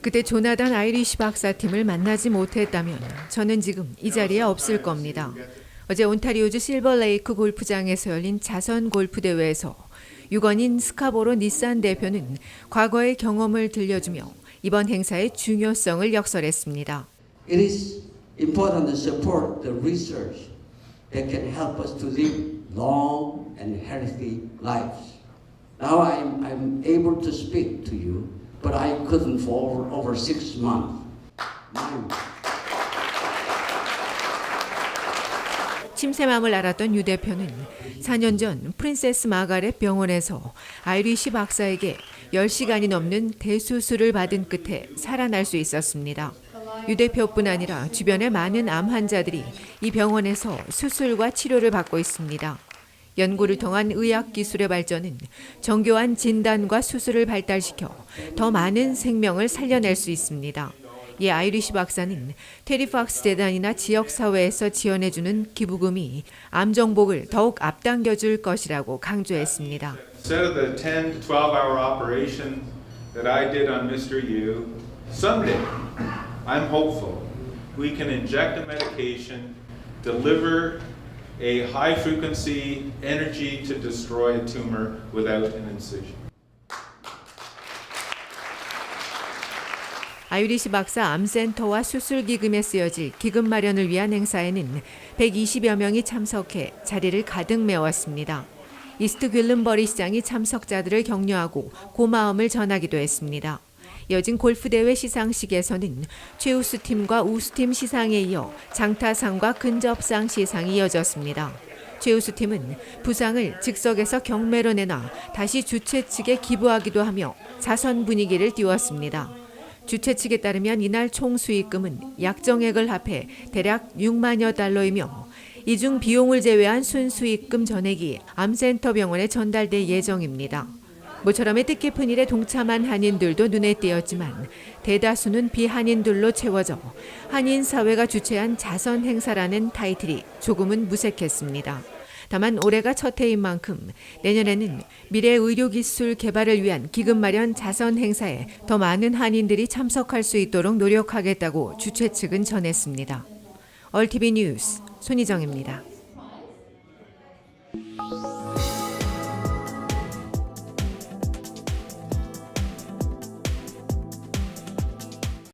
그때 조나단 아이리시 박사팀을 만나지 못했다면 저는 지금 이 자리에 없을 겁니다. 어제 온타리오주 실버레이크 골프장에서 열린 자선 골프 대회에서 유건인 스카보로 닛산 대표는 과거의 경험을 들려주며 이번 행사의 중요성을 역설했습니다. It is important to support the research that can help us to live long and healthy lives. Now I'm, I'm able to speak to you, but I couldn't for over, over six months. 침샘함을 알았던 유 대표는 4년 전 프린세스 마가렛 병원에서 아이리시 박사에게 10시간이 넘는 대수술을 받은 끝에 살아날 수 있었습니다. 유 대표뿐 아니라 주변의 많은 암 환자들이 이 병원에서 수술과 치료를 받고 있습니다. 연구를 통한 의학 기술의 발전은 정교한 진단과 수술을 발달시켜 더 많은 생명을 살려낼 수 있습니다. 이 아이리시 박사는 테리팍스 재단이나 지역 사회에서 지원해주는 기부금이 암 정복을 더욱 앞당겨줄 것이라고 강조했습니다. Instead of the 10 to 12 hour operation that I did on Mr. Yu, someday, I'm hopeful, we can inject a high frequency energy to destroy a tumor without an incision. 아이리시 박사 암센터와 수술 기금에 쓰여질 기금 마련을 위한 행사에는 120여 명이 참석해 자리를 가득 메웠습니다. 이스트 귤른버리 시장이 참석자들을 격려하고 고마움을 전하기도 했습니다. 이어진 골프대회 시상식에서는 최우수 팀과 우수팀 시상에 이어 장타상과 근접상 시상이 이어졌습니다. 최우수 팀은 부상을 즉석에서 경매로 내놔 다시 주최 측에 기부하기도 하며 자선 분위기를 띄웠습니다. 주최 측에 따르면 이날 총 수익금은 약정액을 합해 대략 6만여 달러이며 이중 비용을 제외한 순수익금 전액이 암센터 병원에 전달될 예정입니다. 모처럼의 뜻깊은 일에 동참한 한인들도 눈에 띄었지만 대다수는 비한인들로 채워져 한인 사회가 주최한 자선 행사라는 타이틀이 조금은 무색했습니다. 다만 올해가 첫 해인 만큼 내년에는 미래 의료 기술 개발을 위한 기금 마련 자선 행사에 더 많은 한인들이 참석할 수 있도록 노력하겠다고 주최 측은 전했습니다. 얼티비 뉴스 손희정입니다.